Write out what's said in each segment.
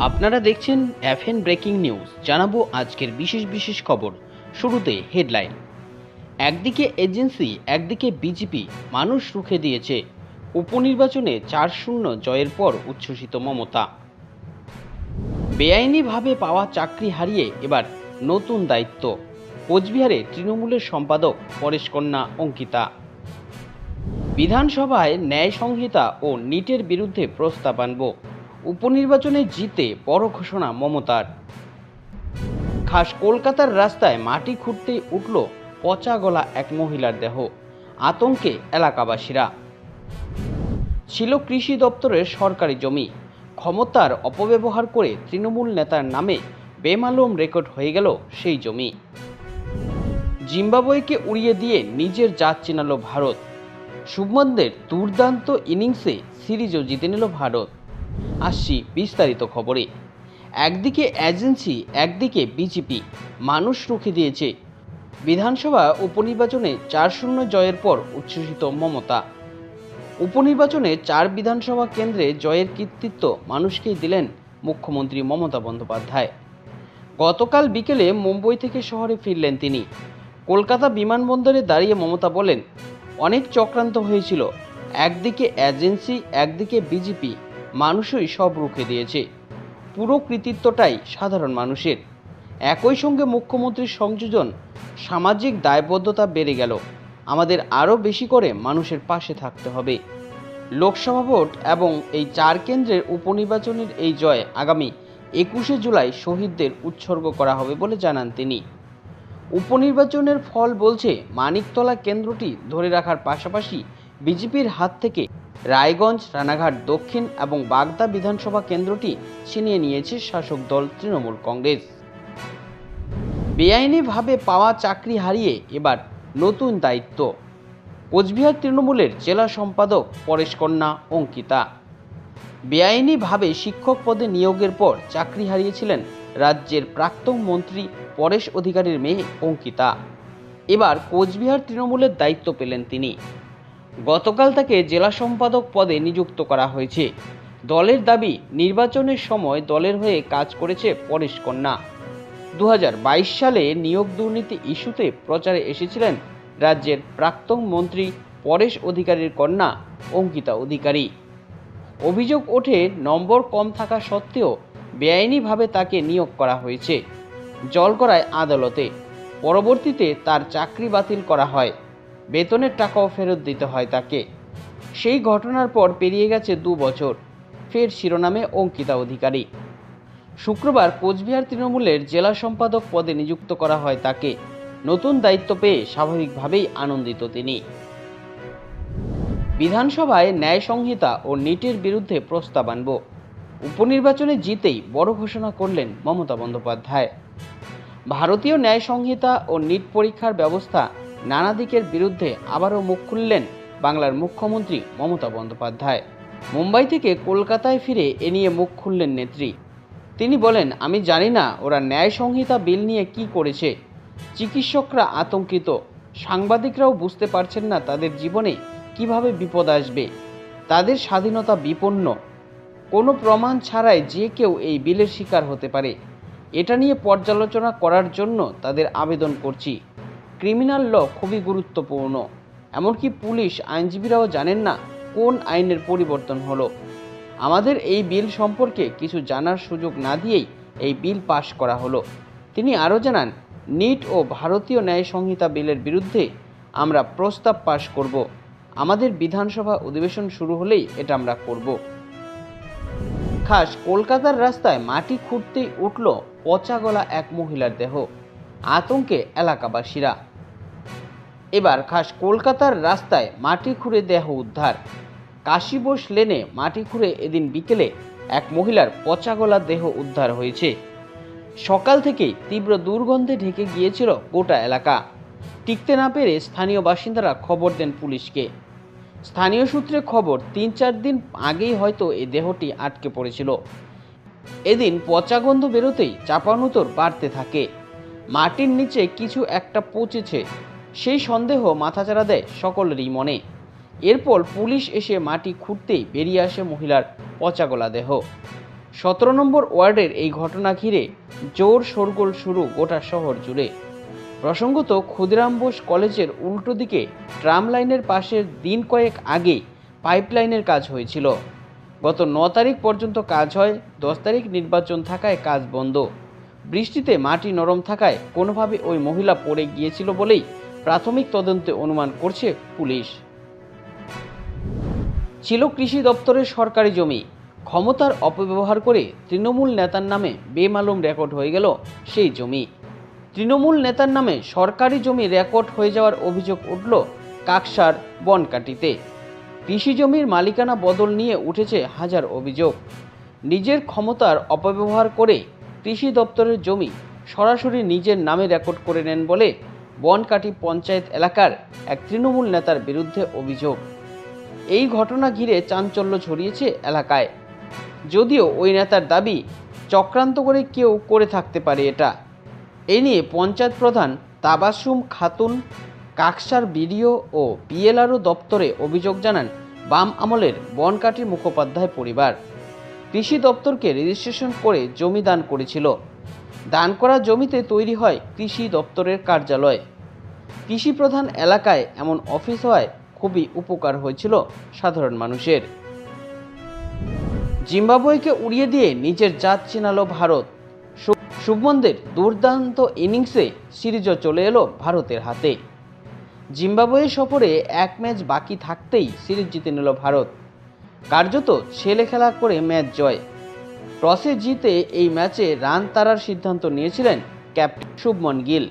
আপনারা দেখছেন FN breaking news. জানাব আজকের বিশেষ বিশেষ খবর। শুরুতে হেডলাইন। একদিকে এজেন্সি, একদিকে বিজেপি মানুষ রুখে দিয়েছে। উপনির্বাচনে চার শূন্য জয়ের পর উচ্ছ্বসিত মমতা। বেআইনিভাবে পাওয়া চাকরি হারিয়ে এবার নতুন দায়িত্ব। কোচবিহারে তৃণমূলের সম্পাদক পরেশ কন্যা, অঙ্কিতা। বিধানসভায় ন্যায় সংহিতা ও নিটের বিরুদ্ধে প্রস্তাব আনব। উপনির্বাচনে জিতে বড় ঘোষণা মমতার। খাস কলকাতার রাস্তায় মাটি খুঁড়তেই উঠল পচা গলা এক মহিলার দেহ, আতঙ্কে এলাকাবাসীরা। ছিল কৃষি দপ্তরের সরকারি জমি, ক্ষমতার অপব্যবহার করে তৃণমূল নেতার নামে বেমালুম রেকর্ড হয়ে গেল সেই জমি। জিম্বাবুয়েকে উড়িয়ে দিয়ে নিজের জাত চেনালো ভারত। শুভমনদের দুর্দান্ত ইনিংসে সিরিজও জিতে নিল ভারত। আসছি বিস্তারিত খবরে। একদিকে এজেন্সি, একদিকে বিজেপি, মানুষ রুখে দিয়েছে। বিধানসভা উপনির্বাচনে চার শূন্য জয়ের পর উচ্ছ্বসিত মমতা। উপনির্বাচনে চার বিধানসভা কেন্দ্রে জয়ের কৃতিত্ব মানুষকেই দিলেন মুখ্যমন্ত্রী মমতা বন্দ্যোপাধ্যায়। গতকাল বিকেলে মুম্বই থেকে শহরে ফিরলেন তিনি। কলকাতা বিমানবন্দরে দাঁড়িয়ে মমতা বলেন, অনেক চক্রান্ত হয়েছিল। একদিকে এজেন্সি, একদিকে বিজেপি। মানুষই সব রুখে দিয়েছে। পুরো কৃতিত্বটাই সাধারণ মানুষের। একই সঙ্গে মুখ্যমন্ত্রীর সংযোজন সামাজিক দায়বদ্ধতা বেড়ে গেল। আমাদের আরও বেশি করে মানুষের পাশে থাকতে হবে। লোকসভা ভোট এবং এই চার কেন্দ্রের উপনির্বাচনের এই জয় আগামী একুশে জুলাই শহীদদের উৎসর্গ করা হবে বলে জানান তিনি। উপনির্বাচনের ফল বলছে মানিকতলা কেন্দ্রটি ধরে রাখার পাশাপাশি বিজেপির হাত থেকে রায়গঞ্জ, রানাঘাট, দক্ষিণ এবং বাগদা বিধানসভা কেন্দ্রটি ছিনিয়ে নিয়েছে শাসক দল তৃণমূল কংগ্রেস। বেআইনিভাবে পাওয়া চাকরি হারিয়ে এবার নতুন দায়িত্ব। কোচবিহার তৃণমূলের জেলা সম্পাদক পরেশ কন্যা, অঙ্কিতা। বেআইনিভাবে শিক্ষক পদে নিয়োগের পর চাকরি হারিয়েছিলেন রাজ্যের প্রাক্তন মন্ত্রী পরেশ অধিকারীর মেয়ে অঙ্কিতা। এবার কোচবিহার তৃণমূলের দায়িত্ব পেলেন তিনি। গতকাল তাকে জেলা সম্পাদক পদে নিযুক্ত করা হয়েছে। দলের দাবি, নির্বাচনের সময় দলের হয়ে কাজ করেছে পরেশ কন্যা। দু হাজার বাইশ সালে নিয়োগ দুর্নীতি ইস্যুতে প্রচারে এসেছিলেন রাজ্যের প্রাক্তন মন্ত্রী পরেশ অধিকারীর কন্যা অঙ্কিতা অধিকারী। অভিযোগ ওঠে, নম্বর কম থাকা সত্ত্বেও বেআইনিভাবে তাকে নিয়োগ করা হয়েছে। জলগড়ায় আদালতে। পরবর্তীতে তার চাকরি বাতিল করা হয়। বেতনের টাকাও ফেরত দিতে হয় তাকে। সেই ঘটনার পর পেরিয়ে গেছে দু বছর। ফের শিরোনামে অঙ্কিতা অধিকারী। শুক্রবার কোচবিহার তৃণমূলের জেলা সম্পাদক পদে নিযুক্ত করা হয় তাকে। নতুন দায়িত্ব পেয়ে স্বাভাবিকভাবেই আনন্দিত তিনি। বিধানসভায় ন্যায় সংহিতা ও নিটের বিরুদ্ধে প্রস্তাব আনব। উপনির্বাচনে জিতেই বড় ঘোষণা করলেন মমতা বন্দ্যোপাধ্যায়। ভারতীয় ন্যায় সংহিতা ও নিট পরীক্ষার ব্যবস্থা নানা দিকের বিরুদ্ধে আবারও মুখ খুললেন বাংলার মুখ্যমন্ত্রী মমতা বন্দ্যোপাধ্যায়। মুম্বাই থেকে কলকাতায় ফিরে এ নিয়ে মুখ খুললেন নেত্রী। তিনি বলেন, আমি জানি না ওরা ন্যায় সংহিতা বিল নিয়ে কি করেছে। চিকিৎসকরা আতঙ্কিত। সাংবাদিকরাও বুঝতে পারছেন না তাদের জীবনে কীভাবে বিপদ আসবে। তাদের স্বাধীনতা বিপন্ন। কোনো প্রমাণ ছাড়াই যে কেউ এই বিলের শিকার হতে পারে। এটা নিয়ে পর্যালোচনা করার জন্য তাদের আবেদন করছি। ক্রিমিনাল ল খুবই গুরুত্বপূর্ণ। এমনকি পুলিশ আইনজীবীরাও জানেন না কোন আইনের পরিবর্তন হলো। আমাদের এই বিল সম্পর্কে কিছু জানার সুযোগ না দিয়েই এই বিল পাশ করা হলো। তিনি আরও জানান, নিট ও ভারতীয় ন্যায় সংহিতা বিলের বিরুদ্ধে আমরা প্রস্তাব পাশ করব। আমাদের বিধানসভা অধিবেশন শুরু হলেই এটা আমরা করব। খাস কলকাতার রাস্তায় মাটি খুঁড়তেই উঠল পচা গলা এক মহিলার দেহ। আতঙ্কে এলাকাবাসীরা এবার খাস কলকাতার রাস্তায় মাটি খুঁড়ে দেহ উদ্ধার। কাশিবোস লেনে মাটি খুঁড়ে এদিন বিকেলে এক মহিলার পচা গলা দেহ উদ্ধার হয়েছে। সকাল থেকেই তীব্র দুর্গন্ধে ঢেকে গিয়েছিল গোটা এলাকা। টিকতে না পেরে স্থানীয় বাসিন্দারা খবর দেন পুলিশকে। স্থানীয় সূত্রে খবর তিন চার দিন আগেই হয়তো এই দেহটি আটকে পড়েছিল। এদিন পচা গন্ধ বেরোতেই চাপানুতর বাড়তে থাকে। মাটির নিচে কিছু একটা পচেছে। সেই সন্দেহ মাথাচাড়া দেয় সকলেরই মনে। এরপর পুলিশ এসে মাটি খুঁড়তেই বেরিয়ে আসে মহিলার পচাগলা দেহ। সতেরো নম্বর ওয়ার্ডের এই ঘটনা ঘিরে জোর শোরগোল শুরু গোটা শহর জুড়ে। প্রসঙ্গত ক্ষুদিরাম বোস কলেজের উল্টো দিকে ট্রাম লাইনের পাশের দিন কয়েক আগে পাইপলাইনের কাজ হয়েছিল। গত ন তারিখ পর্যন্ত কাজ হয়, দশ তারিখ নির্বাচন থাকায় কাজ বন্ধ। বৃষ্টিতে মাটি নরম থাকায় কোনোভাবে ওই মহিলা পড়ে গিয়েছিল বলেই প্রাথমিক তদন্তে অনুমান করছে পুলিশ। ছিল কৃষি দপ্তরের সরকারি জমি। ক্ষমতার অপব্যবহার করে তৃণমূল নেতার নামে বেমালুম রেকর্ড হয়ে গেল সেই জমি। তৃণমূল নেতার নামে সরকারি জমি রেকর্ড হয়ে যাওয়ার অভিযোগ উঠল কাকসার বনকাটিতে। কৃষি জমির মালিকানা বদল নিয়ে উঠেছে হাজার অভিযোগ। নিজের ক্ষমতার অপব্যবহার করে কৃষি দপ্তরের জমি সরাসরি নিজের নামে রেকর্ড করে নেন বলে বনকাটি পঞ্চায়েত এলাকার এক তৃণমূল নেতার বিরুদ্ধে অভিযোগ। এই ঘটনা ঘিরে চাঞ্চল্য ছড়িয়েছে এলাকায়। যদিও ওই নেতার দাবি চক্রান্ত করে কেউ করে থাকতে পারে এটা। এ নিয়ে পঞ্চায়েত প্রধান তাবাসুম খাতুন, কাকসার বিডিও ও বিএলআরও দপ্তরে অভিযোগ জানান বাম আমলের বনকাটির মুখোপাধ্যায় পরিবার। কৃষি দপ্তরকে রেজিস্ট্রেশন করে জমি দান করেছিল। দান করা জমিতে তৈরি হয় কৃষি দপ্তরের কার্যালয়। কৃষি প্রধান এলাকায় এমন অফিস হওয়ায় খুবই উপকার হয়েছিল সাধারণ মানুষের। জিম্বাবুয়েকে উড়িয়ে দিয়ে নিজের জাত চেনালো ভারত। শুভমনদের দুর্দান্ত ইনিংসে সিরিজও চলে এলো ভারতের হাতে। জিম্বাবুয়ে সফরে এক ম্যাচ বাকি থাকতেই সিরিজ জিতে নিল ভারত। কার্যত ছেলে খেলা করে ম্যাচ জয়। টসে জিতে এই ম্যাচে রান তারার সিদ্ধান্ত নিয়েছিলেন ক্যাপ্টেন শুভমন গিল।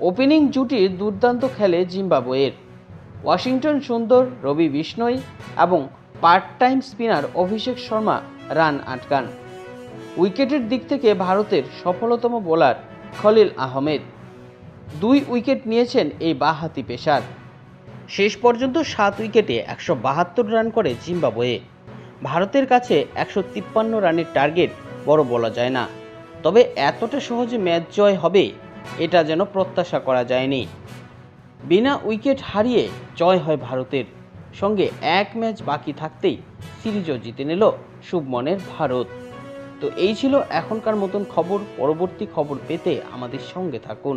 ওপেনিং জুটির দুর্দান্ত খেলে জিম্বাবুয়ের। ওয়াশিংটন সুন্দর, রবি বিষ্ণই এবং part time spinner Abhishek Sharma run আটকান। উইকেটের দিক থেকে ভারতের সফলতম বোলার খলিল আহমেদ। দুই উইকেট নিয়েছেন এই বাহাতি পেসার। শেষ পর্যন্ত সাত উইকেটে একশো বাহাত্তর রান করে জিম্বাবুয়ে। ভারতের কাছে একশো তিপ্পান্ন রানের টার্গেট বড় বলা যায় না। তবে এতটা সহজে ম্যাচ জয় হবে, এটা যেন প্রত্যাশা করা যায়নি। বিনা উইকেট হারিয়ে জয় হয় ভারতের। সঙ্গে এক ম্যাচ বাকি থাকতেই সিরিজও জিতে নিল শুভমনের ভারত। তো এই ছিল এখনকার মতন খবর, পরবর্তী খবর পেতে আমাদের সঙ্গে থাকুন।